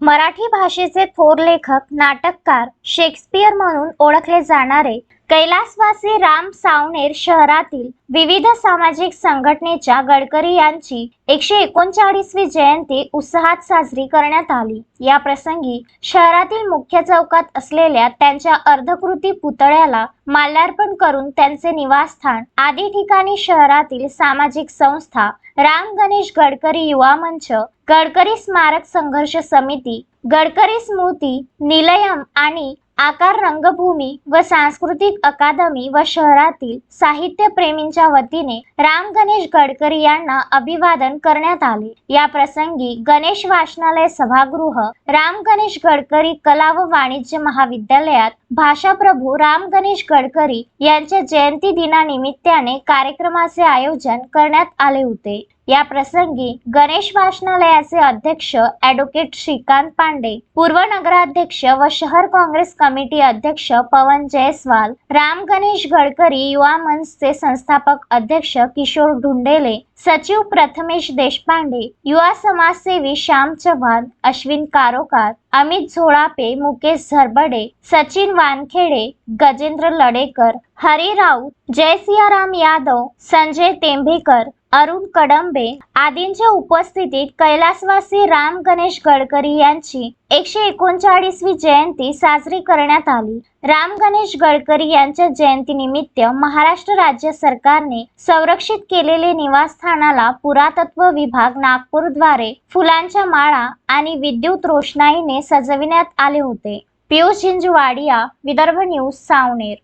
मराठी भाषेचे थोर लेखक नाटककार शेक्सपियर म्हणून ओळखले जाणारे कैलासवासी राम सावनेर शहरातील विविध सामाजिक संघटनेच्या गडकरी यांची एकशे एकोणचाळीसवी जयंती उत्साहात साजरी करण्यात आली. या प्रसंगी शहरातील मुख्य चौकात असलेल्या त्यांच्या अर्धकृती पुतळ्याला माल्यार्पण करून त्यांचे निवासस्थान आदी ठिकाणी शहरातील सामाजिक संस्था राम गणेश गडकरी युवा मंच गडकरी स्मारक संघर्ष समिती गडकरी स्मृती निलयम आणि आकार रंगभूमी व सांस्कृतिक अकादमी व शहरातील साहित्य प्रेमींच्या वतीने राम गणेश गडकरी यांना अभिवादन करण्यात आले. या प्रसंगी गणेश वाचनालय सभागृह राम गणेश गडकरी कला व वाणिज्य महाविद्यालयात भाषाप्रभू राम गणेश गडकरी यांच्या जयंती दिनानिमित्ताने कार्यक्रमाचे आयोजन करण्यात आले होते. या प्रसंगी गणेश वाचनालयाचे अध्यक्ष ॲडव्होकेट श्रीकांत पांडे पूर्व नगराध्यक्ष व शहर काँग्रेस कमिटी अध्यक्ष पवन जयस्वाल राम गणेश गडकरी युवा मंचचे संस्थापक अध्यक्ष किशोर ढुंडेले सचिव प्रथमेश देशपांडे युवा समाजसेवी श्याम चव्हाण अश्विन कारोकार अमित झोळापे मुकेश झरबडे सचिन वानखेडे गजेंद्र लडेकर हरी राऊत जयसियाराम यादव संजय तेंभेकर अरुण कडंबे आदींच्या उपस्थितीत कैलासवासी राम गणेश गडकरी यांची एकशे एकोणचाळीसवी जयंती साजरी करण्यात आली. राम गणेश गडकरी यांच्या जयंतीनिमित्त महाराष्ट्र राज्य सरकारने संरक्षित केलेले निवासस्थानाला पुरातत्व विभाग नागपूरद्वारे फुलांच्या माळा आणि विद्युत रोषणाईने सजविण्यात आले होते. पियुष झिंजवाडिया विदर्भ न्यूज सावनेर.